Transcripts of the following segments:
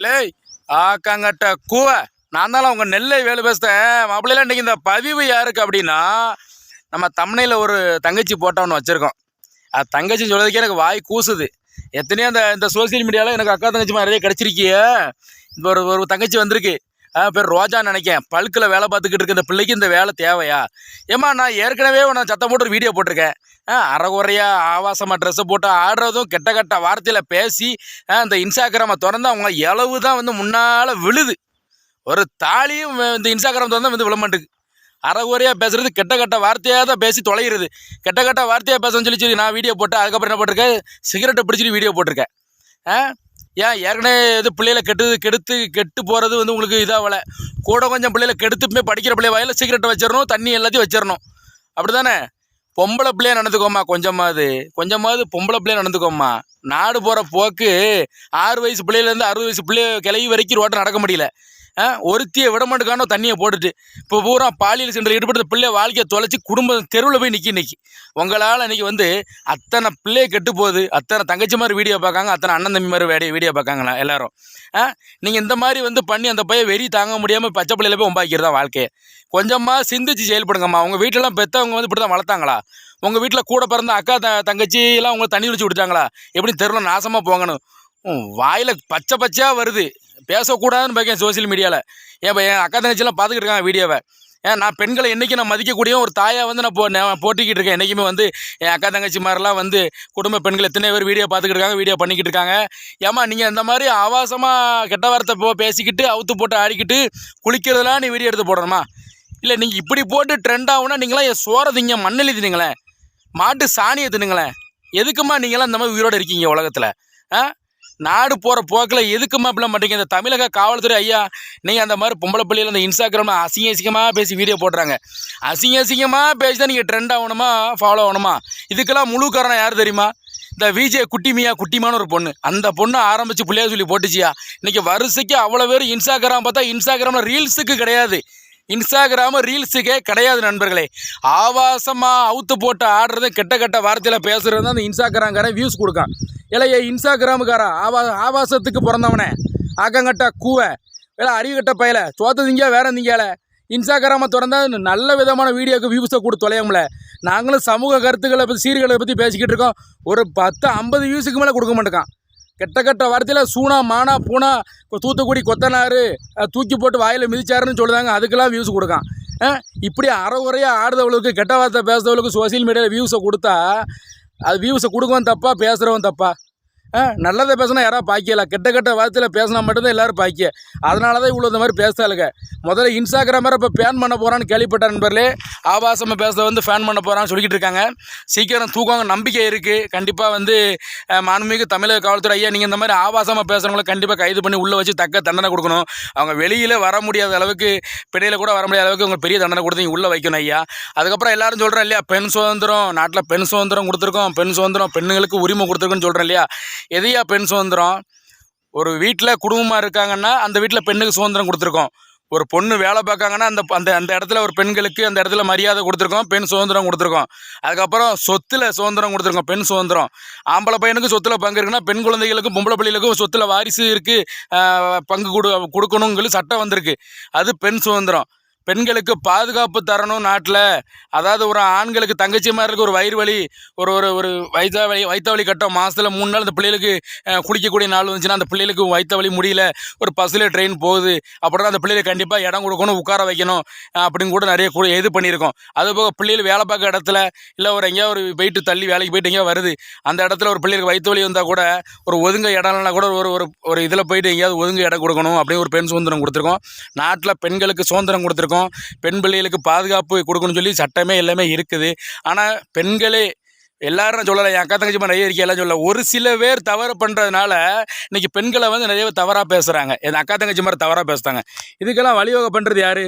இல்லை ஆக்காங்கட்ட கூவ. நான் தான் உங்கள் நெல்லை வேலை பேசுகிறேன் அப்படிலாம் இன்றைக்கி இந்த பதிவு யாருக்கு அப்படின்னா நம்ம தமிழில் ஒரு தங்கச்சி போட்டோன்னு வச்சுருக்கோம். அது தங்கச்சி சொல்கிறதுக்கே எனக்கு வாய் கூசுது. எத்தனையோ அந்த இந்த சோசியல் மீடியாவில் எனக்கு அக்கா தங்கச்சி மாதிரியே கிடச்சிருக்கியே. கிடச்சிருக்கிய இப்போ ஒரு ஒரு தங்கச்சி வந்திருக்கு. பேர் ரோஜா நினைக்கேன் பல்கில் வேலை பார்த்துக்கிட்டு இருக்க இந்த பிள்ளைக்கு இந்த வேலை தேவையா? ஏம்மா நான் ஏற்கனவே நான் சத்தம் போட்டு ஒரு வீடியோ போட்டிருக்கேன். அறகுறையாக ஆவாசமாக ட்ரெஸ்ஸை போட்டு ஆடுறதும் கெட்ட கெட்ட வார்த்தையில் பேசி இந்த இன்ஸ்டாகிராமை திறந்து அவங்க இளவு தான் வந்து முன்னால் விழுது. ஒரு தாலியும் இந்த இன்ஸ்டாகிராம் திறந்தால் வந்து விழமாட்டுக்கு அறகுறையாக பேசுறது கெட்ட கெட்ட வார்த்தையாக தான் பேசி தொலைகிறது. கெட்ட கெட்ட வார்த்தையாக பேசணும்னு சொல்லி சொல்லி நான் வீடியோ போட்டு அதுக்கப்புறம் என்ன போட்டிருக்கேன்? சிகரெட்டை பிடிச்சிட்டு வீடியோ போட்டிருக்கேன். ஆ ஏன் ஏற்கனவே இது பிள்ளைகளை கெட்டு கெடுத்து கெட்டு போகிறது வந்து உங்களுக்கு இதாகல. கூட கொஞ்சம் பிள்ளைகளை கெடுத்துமே படிக்கிற பிள்ளைய வயலில் சிகரெட்டை வச்சிடணும் தண்ணி எல்லாத்தையும் வச்சிடணும் அப்படி தானே பொம்பளை பிள்ளைய நடந்துக்கோமா கொஞ்சமாவது. கொஞ்சமாவது பொம்பளை பிள்ளைய நடந்துக்கோமா நாடு போகிற போக்கு ஆறு வயசு பிள்ளையிலேருந்து அறுபது வயசு பிள்ளைய கிளவி வரைக்கும் ரோட்டை நடக்க முடியல. ஒருத்தியை விடமாட்டுக்கானோ தண்ணியை போட்டுட்டு இப்போ பூரா பாலியல் சென்று ஈடுபடுத்த பிள்ளை வாழ்க்கையை தொலைச்சி குடும்பம் தெருவில் போய் நிற்கி இன்னைக்கு. உங்களால் இன்னைக்கு வந்து அத்தனை பிள்ளையை கெட்டு போகுது அத்தனை தங்கச்சி மாதிரி வீடியோ பார்க்காங்க அத்தனை அண்ணன் தம்பி மாதிரி வீடியோ வீடியோ பார்க்காங்களா எல்லாரும்? ஆ நீங்கள் இந்த மாதிரி வந்து பண்ணி அந்த பையன் வெறி தாங்க முடியாமல் பச்சை பிள்ளையில போய் உண்டாக்கிறது வாழ்க்கையை. கொஞ்சமாக சிந்திச்சு செயல்படுங்கம்மா. உங்கள் வீட்டிலலாம் பெற்றவங்க வந்து இப்படி தான் வளர்த்தாங்களா? உங்கள் வீட்டில் கூட பிறந்த அக்கா த தங்கச்சி எல்லாம் உங்களை தண்ணி வச்சு விட்டாங்களா எப்படி தெருவில் நாசமாக போகணும் வாயில் பச்சை பச்சையாக வருது. பேசக்கூடாதுன்னு பார்க்கேன் சோசியல் மீடியாவில் ஏன் என் அக்கா தங்கச்சிலாம் பார்த்துக்கிட்டு இருக்காங்க வீடியோவை ஏன் நான் பெண்களை என்றைக்கு நான் மதிக்கக்கூடிய ஒரு தாயாக வந்து நான் போ நான் போட்டிக்கிட்டு இருக்கேன். என்றைக்குமே வந்து என் அக்கா தங்கச்சி மாதிரிலாம் வந்து குடும்ப பெண்கள் எத்தனை பேர் வீடியோ பார்த்துக்கிட்டு இருக்காங்க வீடியோ பண்ணிக்கிட்டு இருக்காங்க. ஏம்மா நீங்கள் இந்த மாதிரி ஆபாசமாக கெட்ட வார்த்தை போ பேசிக்கிட்டு அவுத்து போட்டு ஆடிக்கிட்டு குளிக்கிறதெல்லாம் நீ வீடியோ எடுத்து போடணுமா? இல்லை நீங்கள் இப்படி போட்டு ட்ரெண்ட் ஆகுனா நீங்களாம் என் சோறை திங்க மண்ணெளி தின்னுங்களேன். மாட்டு சாணியை தின்னுங்களேன். எதுக்குமா நீங்களாம் இந்த மாதிரி உயிரோடு இருக்கீங்க உலகத்தில்? ஆ? நாடு போகிற போக்கில் எதுக்குமா அப்படிலாம் மாட்டீங்க? இந்த தமிழக காவல்துறை ஐயா நீங்கள் அந்த மாதிரி பொம்பளை பள்ளியில் இந்த இன்ஸ்டாகிராமில் அசிங்க அசிங்கமாக பேசி வீடியோ போடுறாங்க. அசிங்க அசிங்கமாக பேசி தான் நீங்கள் ட்ரெண்ட் ஆகணுமா? ஃபாலோ ஆகணுமா? இதுக்கெல்லாம் முழு காரணம் யார் தெரியுமா? இந்த விஜே குட்டிமியா குட்டிமான ஒரு பொண்ணு. அந்த பொண்ணு ஆரம்பித்து பிள்ளையா சொல்லி போட்டுச்சியா. இன்றைக்கி வரிசைக்கு அவ்வளோ பேர் இன்ஸ்டாகிராம் பார்த்தா இன்ஸ்டாகிராமில் ரீல்ஸுக்கு கிடையாது. இன்ஸ்டாகிராமு ரீல்ஸுக்கே கிடையாது நண்பர்களே. ஆபாசமாக அவுத்து போட்டு ஆடுறது கெட்ட கெட்ட வார்த்தையில் பேசுகிறது தான் அந்த இன்ஸ்டாகிராம்காரன் வியூஸ் கொடுக்கான். இல்லையே இன்ஸ்டாகிராமுக்காரா? ஆவா ஆபாசத்துக்கு பிறந்தவனே. ஆக்கங்கட்ட கூவை. இல்லை அறிவுகட்ட பயல. சோத்த திங்க வேற திங்கால இன்ஸ்டாகிராமை திறந்தா நல்ல விதமான வீடியோக்கு வியூஸை கொடுத்து தொலையாமல. நாங்களும் சமூக கருத்துக்களை பற்றி சீர்களை பற்றி பேசிக்கிட்டு இருக்கோம். ஒரு பத்து ஐம்பது வியூஸுக்கு மேலே கொடுக்க மாட்டேக்கான். கெட்ட கெட்ட வார்த்தையில் சூனா மானா பூனா இப்போ தூத்துக்குடி கொத்தனார் தூக்கி போட்டு வாயில் மிதிச்சாருன்னு சொல்லுதாங்க. அதுக்கெல்லாம் வியூஸ் கொடுக்கான். இப்படி அறகுறையாக ஆடுறவளுக்கு கெட்ட வார்த்தை பேசுறவளுக்கு சோசியல் மீடியாவில் வியூஸை கொடுத்தா அது வியூஸை கொடுக்கவன் தப்பா பேசுகிறவன் தப்பா? நல்லதை பேசினா யாராவது பாக்கியல கெட்ட கெட்ட வார்த்தையில் பேசினா மட்டும்தான் எல்லோரும் பாக்கிய அதனால தான் இவ்வளோ இந்த மாதிரி பேசுதாளுங்க முதல்ல இன்ஸ்டாகிராம் இப்போ பேன் பண்ண போகிறான்னு கேள்விப்பட்ட நண்பர்களே. ஆபாசமாக பேச வந்து ஃபேன் பண்ண போகிறான்னு சொல்லிக்கிட்டு இருக்காங்க. சீக்கிரம் தூக்குவாங்க நம்பிக்கை இருக்குது கண்டிப்பாக வந்து மாண்புமிகு தமிழக காவல்துறை ஐயா நீங்கள் இந்த மாதிரி ஆபாசமாக பேசுகிறவங்கள கண்டிப்பாக கைது பண்ணி உள்ளே வச்சு தக்க தண்டனை கொடுக்கணும். அவங்க வெளியில் வர முடியாத அளவுக்கு பிடையில் கூட வர முடியாத அளவுக்கு அவங்க பெரிய தண்டனை கொடுத்து உள்ளே வைக்கணும் ஐயா. அதுக்கப்புறம் எல்லாரும் சொல்கிறோம் இல்லையா பெண் சுதந்திரம் நாட்டில் பெண் சுதந்திரம் கொடுத்துருக்கோம் பெண் சுதந்திரம் பெண்களுக்கு உரிமை கொடுத்துருக்கோன்னு சொல்கிறோம் இல்லையா. எதையா பெண் சுதந்திரம்? ஒரு வீட்டில் குடும்பமாக இருக்காங்கன்னா அந்த வீட்டில் பெண்ணுக்கு சுதந்திரம் கொடுத்துருக்கோம். ஒரு பொண்ணு வேலை பார்க்காங்கன்னா அந்த அந்த அந்த இடத்துல ஒரு பெண்களுக்கு அந்த இடத்துல மரியாதை கொடுத்துருக்கோம் பெண் சுதந்திரம் கொடுத்துருக்கோம். அதுக்கப்புறம் சொத்தில் சுதந்திரம் கொடுத்துருக்கோம் பெண் சுதந்திரம். ஆம்பளை பையனுக்கு சொத்துல பங்கு இருக்குன்னா பெண் குழந்தைகளுக்கும் பொம்பளை பிள்ளைகளுக்கும் சொத்துல வாரிசு இருக்குது பங்கு கொடு கொடுக்கணுங்கிறது சட்டம் வந்திருக்கு. அது பெண் சுதந்திரம். பெண்களுக்கு பாதுகாப்பு தரணும் நாட்டில். அதாவது ஒரு ஆண்களுக்கு தங்கச்சி மாதிரி இருக்க ஒரு வயிறு வலி ஒரு ஒரு ஒரு வயிற்று வலி வயிற்று வலி கட்டம். மாதத்தில் மூணு நாள் அந்த பிள்ளைகளுக்கு குளிக்கக்கூடிய நாள் வந்துச்சுன்னா அந்த பிள்ளைகளுக்கு வயிற்று வலி முடியல ஒரு பஸ்ஸில் ட்ரெயின் போகுது அப்படின்னா அந்த பிள்ளைகளுக்கு கண்டிப்பாக இடம் கொடுக்கணும் உட்கார வைக்கணும் அப்படின்னு கூட நிறைய கூட இது பண்ணியிருக்கோம். அது போக பிள்ளைகள் வேலை பார்க்க இடத்துல இல்லை ஒரு எங்கேயா ஒரு போயிட்டு தள்ளி வேலைக்கு போயிட்டு எங்கேயா வருது அந்த இடத்துல ஒரு பிள்ளைகளுக்கு வயிற்று வலி வந்தால் கூட ஒரு ஒதுங்க இடம்னா கூட ஒரு ஒரு ஒரு இதில் போயிட்டு எங்கேயாவது ஒதுங்க இடம் கொடுக்கணும் அப்படின்னு ஒரு பெண் சுதந்திரம் கொடுத்துருக்கோம். நாட்டில் பெண்களுக்கு சுதந்திரம் கொடுத்துருக்கோம். பெண் பிள்ளைகளுக்கு பாதுகாப்பு கொடுக்கணும்னு சொல்லி சட்டமே எல்லாமே இருக்குது. ஆனால் பெண்களே எல்லாரும் நான் சொல்லலை. என் அக்கா தங்கச்சி நிறைய இருக்கே எல்லாம் சொல்ல ஒரு சில பேர் தவறு பண்ணுறதுனால இன்றைக்கி பெண்களை வந்து நிறைய தவறாக பேசுகிறாங்க என் அக்கா தங்கச்சி மாதிரி தவறாக பேசுகிறாங்க இதுக்கெல்லாம் வழிவகை பண்ணுறது யார்?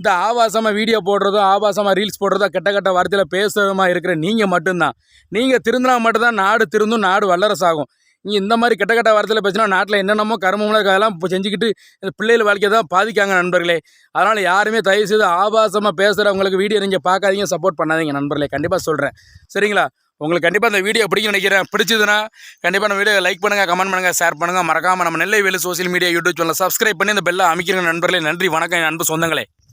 இந்த ஆபாசமாக வீடியோ போடுறதும் ஆபாசமாக ரீல்ஸ் போடுறதோ கெட்ட கெட்ட வார்த்தையில் பேசுறதுமா இருக்கிற நீங்கள் மட்டும்தான். நீங்கள் திருந்தினா மட்டும்தான் நாடு திருந்தும் நாடு வல்லரசாகும். நீங்கள் இந்த மாதிரி கெட்ட கெட்ட வார்த்தையில் பேசினா நாட்டில் என்னென்னமோ கருமம்லாம் அதெல்லாம் செஞ்சுக்கிட்டு இந்த பிள்ளைகள் வாழ்க்கையை தான் பாதிக்காங்க நண்பர்களே. அதனால் யாருமே தயவு செய்து ஆபாசமாக பேசுகிறவங்களுக்கு வீடியோ நீங்கள் பார்க்காதீங்க சப்போர்ட் பண்ணாதீங்க நண்பர்களே. கண்டிப்பாக சொல்கிறேன் சரிங்களா? உங்களுக்கு கண்டிப்பாக இந்த வீடியோ பிடிக்கும் நினைக்கிறேன். பிடிச்சதுன்னா கண்டிப்பாக நம்ம வீடியோ லைக் பண்ணுங்கள் கமெண்ட் பண்ணுங்கள் ஷேர் பண்ணுங்கள் மறக்காமல் நம்ம Nellai Velu social media YouTube channel subscribe பண்ணி இந்த பெல்லை அமைக்கிற நண்பர்களே. நன்றி வணக்கம் என் அன்பு சொந்தங்களே.